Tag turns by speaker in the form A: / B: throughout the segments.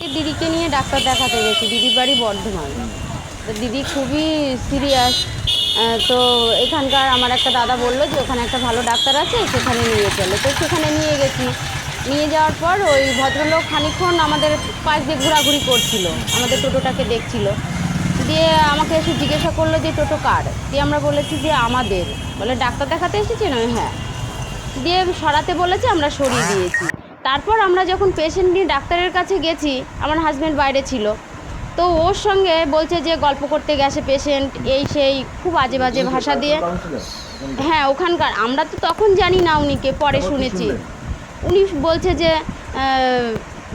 A: দিদিকে নিয়ে ডাক্তার দেখাতে গেছি। দিদির বাড়ি বর্ধমান। দিদি খুবই সিরিয়াস তো এখানকার আমার একটা দাদা বলল যে ওখানে একটা ভালো ডাক্তার আছে, সেখানে নিয়ে চলো। তো সেখানে নিয়ে গেছি। নিয়ে যাওয়ার পর ওই ভদ্রলোক খানিকক্ষণ আমাদের পাশ দিয়ে ঘোরাঘুরি করছিল, আমাদের টোটোটাকে দেখছিল। দিয়ে আমাকে এসে জিজ্ঞাসা করল যে, টোটো কার? দিয়ে আমরা বলেছি যে, আমাদের। বলে, ডাক্তার দেখাতে এসেছেন? আমি হ্যাঁ। দিয়ে সরাতে বলেছে, আমরা সরিয়ে দিয়েছি। তারপর আমরা যখন পেশেন্ট নিয়ে ডাক্তারের কাছে গেছি আমার হাজব্যান্ড বাইরে ছিল। তো ওর সঙ্গে বলছে যে গল্প করতে গেছে পেশেন্ট এই সেই খুব আজে বাজে ভাষা দিয়ে। হ্যাঁ ওখানকার আমরা তো তখন জানি না উনিকে পরে শুনেছি। উনি বলছে যে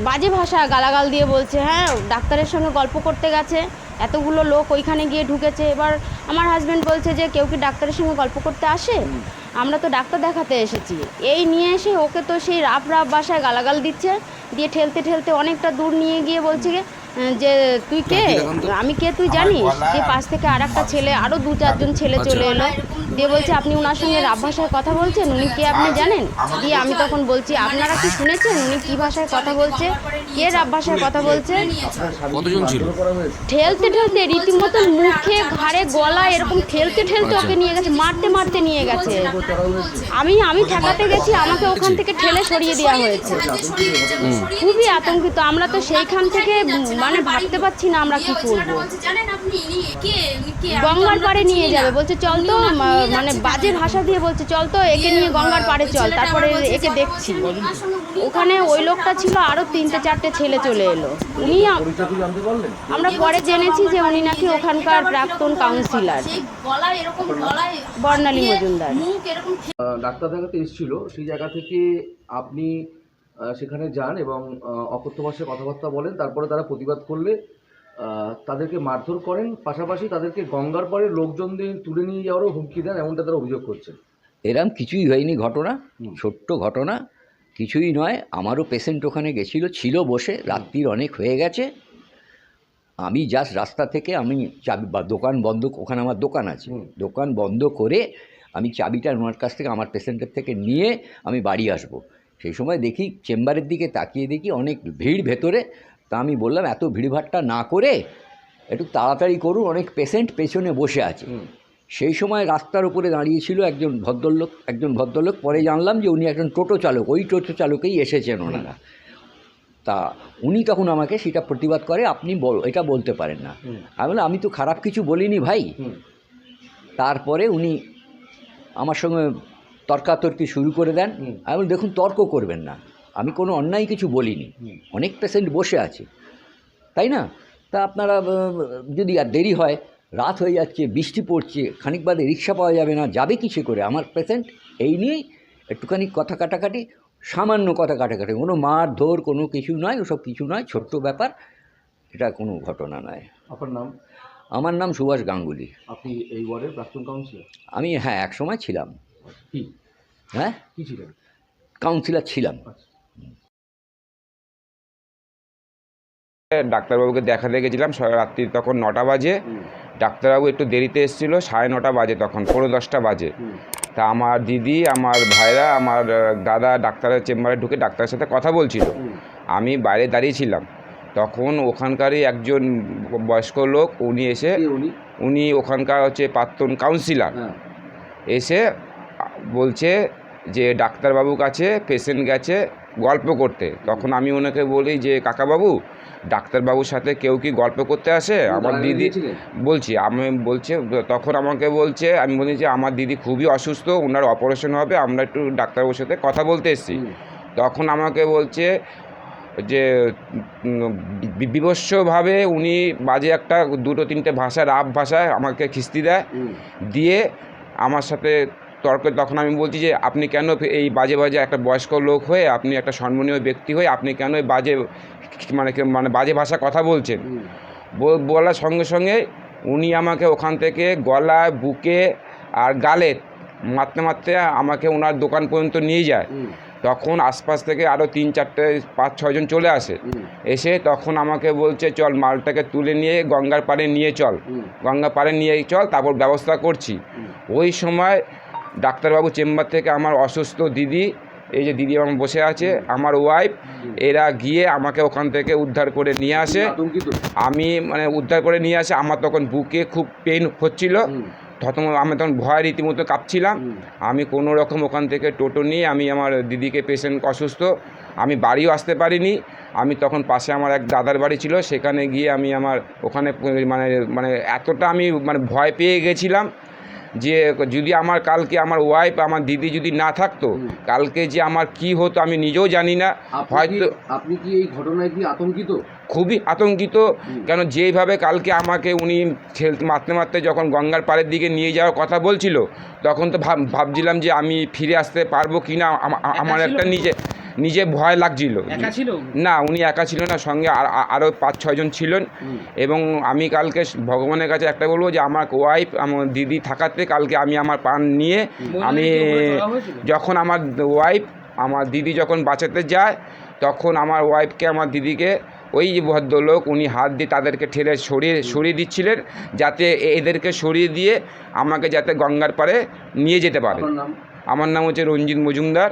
A: বাজে ভাষা গালাগাল দিয়ে বলছে হ্যাঁ ডাক্তারের সঙ্গে গল্প করতে গেছে। এতগুলো লোক ওইখানে গিয়ে ঢুকেছে। এবার আমার হাজব্যান্ড বলছে যে কেউ কি ডাক্তারের সঙ্গে গল্প করতে আসে? আমরা তো ডাক্তার দেখাতে এসেছি। এই নিয়ে এসে ওকে তো সেই রাফ রাফ বাসায় গালাগাল দিচ্ছে। দিয়ে ঠেলতে ঠেলতে অনেকটা দূর নিয়ে গিয়ে বলছে যে তুই কে? আমি কে তুই জানিস? যে পাশ থেকে আর একটা ছেলে আরও দু চারজন ছেলে চলে এলো। দিয়ে বলছে আপনি ওনার সঙ্গে রাব ভাষায় কথা বলছেন? উনি কে আপনি জানেন? দিয়ে আমি তখন বলছি আপনারা কি শুনেছেন উনি কী ভাষায় কথা বলছে? কে রাব ভাষায় কথা বলছে?
B: কতজন ছিল?
A: ঠেলতে ঠেলতে রীতিমতো মুখে ঘাড়ে গলা এরকম ঠেলতে ঠেলতে ওকে নিয়ে গেছে মারতে মারতে নিয়ে গেছে। আমি আমি ঠেকাতে গেছি আমাকে ওখান থেকে ঠেলে সরিয়ে দেওয়া হয়েছে। খুবই আতঙ্কিত। আমরা তো সেইখান থেকে মানে ভাবতে পারছি না আমরা কি করব। গঙ্গার পাড়ে নিয়ে যাবে। বলছে চল তো মানে বাজে ভাষা দিয়ে বলছে চল তো একে নিয়ে গঙ্গার পাড়ে চল। তারপরে একে দেখছি। ওখানে ওই লোকটা ছিল আরও তিনটে চারটে ছেলে চলে এলো। উনি আমরা পরে জেনেছি যে উনি নাকি ওখানকার প্রাক্তন কাউন্সিলার। বর্ণালী মজুমদার।
C: ডাক্তার দেখাতে এসেছিল সেই জায়গা থেকে আপনি সেখানে যান এবং অকথ্য ভাষায় কথাবার্তা বলেন তারপরে তারা প্রতিবাদ করলে তাদেরকে মারধর করেন পাশাপাশি তাদেরকে গঙ্গার পরে লোকজনদের তুলে নিয়ে যাওয়ারও হুমকি দেন এমনটা তারা অভিযোগ করছেন।
D: এরম কিছুই হয়নি ঘটনা ছোট্ট ঘটনা কিছুই নয় আমারও পেশেন্ট ওখানে গেছিল ছিল বসে রাত্রির অনেক হয়ে গেছে। আমি জাস্ট রাস্তা থেকে আমি চাবি বা দোকান বন্ধ ওখানে আমার দোকান আছে। দোকান বন্ধ করে আমি চাবিটা ওনার কাছ থেকে আমার পেশেন্টের থেকে নিয়ে আমি বাড়ি আসব। সেই সময় দেখি চেম্বারের দিকে তাকিয়ে দেখি অনেক ভিড় ভেতরে। তা আমি বললাম এত ভিড়ভাট্টা না করে একটু তাড়াতাড়ি করুন অনেক পেশেন্ট পেছনে বসে আছে। সেই সময় রাস্তার উপরে দাঁড়িয়েছিল একজন ভদ্রলোক একজন ভদ্রলোক। পরে জানলাম যে উনি একজন টোটো চালক ওই টোটো চালকেই এসেছেন ওনারা। তা উনি তখন আমাকে সেটা প্রতিবাদ করে আপনি বল- এটা বলতে পারেন না। আমি বললাম আমি তো খারাপ কিছু বলিনি ভাই। তারপরে উনি আমার সঙ্গে তর্কাতর্কি শুরু করে দেন। আমি দেখুন তর্ক করবেন না। আমি কোনো অন্যায় কিছু বলিনি। অনেক পেশেন্ট বসে আছে। তাই না? তা আপনারা যদি আর দেরি হয় রাত হয়ে যাচ্ছে বৃষ্টি পড়ছে খানিক বাদে রিক্সা পাওয়া যাবে না যাবে কিছু করে? আমার পেশেন্ট এই নিয়েই একটুখানি কথা কাটাকাটি সামান্য কথা কাটাকাটি কোনো মার ধর কোনো কিছু নয় ওসব কিছু নয় ছোট্ট ব্যাপার। এটা কোনো ঘটনা নয়।
C: আপনার নাম?
D: আমার নাম সুভাষ গাঙ্গুলি।
C: আপনি এই ওয়ার্ডের প্রাক্তন কাউন্সিলর
D: আমি হ্যাঁ এক সময় ছিলাম।
C: কি?
D: হ্যাঁ?
C: কি ছিলেন?
D: কাউন্সিলর ছিলাম।
C: আচ্ছা।
B: ডাক্তারবাবুকে দেখাতে গেছিলাম স- রাত্রি তখন নটা বাজে। ডাক্তারবাবু একটু দেরিতে এসেছিল সাড়ে নটা বাজে তখন পনেরো দশটা বাজে। তা আমার দিদি আমার ভাইরা আমার দাদা ডাক্তারের চেম্বারে ঢুকে ডাক্তারের সাথে কথা বলছিল। আমি বাইরে দাঁড়িয়েছিলাম তখন ওখানকারই একজন বয়স্ক লোক উনি এসে
C: উনি?
B: উনি ওখানকার হচ্ছে প্রাক্তন কাউন্সিলর।
C: হ্যাঁ।
B: এসে বলছে যে ডাক্তারবাবুর কাছে পেশেন্ট গেছে গল্প করতে। তখন আমি ওনাকে বলি যে কাকাবাবু ডাক্তারবাবুর সাথে কেউ কি গল্প করতে আসে? আমার দিদি বলছি আমি বলছে তখন আমাকে বলছে আমি বলি যে আমার দিদি খুবই অসুস্থ ওনার অপারেশন হবে আমরা একটু ডাক্তারবাবুর সাথে কথা বলতে এসেছি। তখন আমাকে বলছে যে বিভৎসভাবে উনি বাজে একটা দুটো তিনটে ভাষা রাব ভাষায় আমাকে খিস্তি দেয়। দিয়ে আমার সাথে তর্ক তখন আমি বলছি যে আপনি কেন এই বাজে বাজে একটা বয়স্ক লোক হয়ে আপনি একটা সম্মানীয় ব্যক্তি হয়ে আপনি কেন এই বাজে মানে মানে বাজে ভাষা কথা বলছেন। বলার সঙ্গে সঙ্গে উনি আমাকে ওখান থেকে গলা বুকে আর গালে মারতে মারতে আমাকে ওনার দোকান পর্যন্ত নিয়ে যায়। তখন আশপাশ থেকে আরও তিন চারটে পাঁচ ছয়জন চলে আসে। এসে তখন আমাকে বলছে চল মালটাকে তুলে নিয়ে গঙ্গার পাড়ে নিয়ে চল। গঙ্গা পাড়ে নিয়ে চল তারপর ব্যবস্থা করছি। ওই সময় ডাক্তারবাবু চেম্বার থেকে আমার অসুস্থ দিদি এই যে দিদি আমার বসে আছে আমার ওয়াইফ এরা গিয়ে আমাকে ওখান থেকে উদ্ধার করে নিয়ে আসে। আমি মানে উদ্ধার করে নিয়ে আসে আমার তখন বুকে খুব পেন হচ্ছিল। তখন আমি তখন ভয় রীতিমতো কাঁপছিলাম। আমি কোনো রকম ওখান থেকে টোটো নিয়ে আমি আমার দিদিকে পেশেন্ট অসুস্থ আমি বাড়িও আসতে পারিনি। আমি তখন পাশে আমার এক দাদার বাড়ি ছিল সেখানে গিয়ে আমি আমার ওখানে মানে মানে এতটা আমি মানে ভয় পেয়ে গেছিলাম। যে যদি আমার কালকে আমার ওয়াইফ আমার দিদি যদি না থাকতো কালকে যে আমার কি হতো আমি নিজেও জানি না। হয়তো
C: আপনি কি এই ঘটনায় কি আতঙ্কিত?
B: খুবই আতঙ্কিত। কেন যেইভাবে কালকে আমাকে উনি ঠেল মারতে মারতে যখন গঙ্গার পাড়ের দিকে নিয়ে যাওয়ার কথা বলছিল তখন তো ভাব ভাবছিলাম যে আমি ফিরে আসতে পারব কি না আমার একটা নিজে নিজে ভয় লাগছিল। না উনি একা ছিল না সঙ্গে আর আর- আরও পাঁচ ছয়জন ছিলেন। এবং আমি কালকে ভগবানের কাছে একটা বলব যে আমার ওয়াইফ আমার দিদি থাকাতে কালকে আমি আমার পান নিয়ে আমি? যখন আমার ওয়াইফ আমার দিদি যখন বাঁচাতে যায় তখন আমার ওয়াইফকে আমার দিদিকে ওই যে ভদ্রলোক উনি হাত দিয়ে তাদেরকে ঠেলে সরিয়ে সরিয়ে দিচ্ছিলেন যাতে এদেরকে সরিয়ে দিয়ে আমাকে যাতে গঙ্গার পারে নিয়ে যেতে পারে। আমার নাম হচ্ছে রঞ্জিত মজুমদার।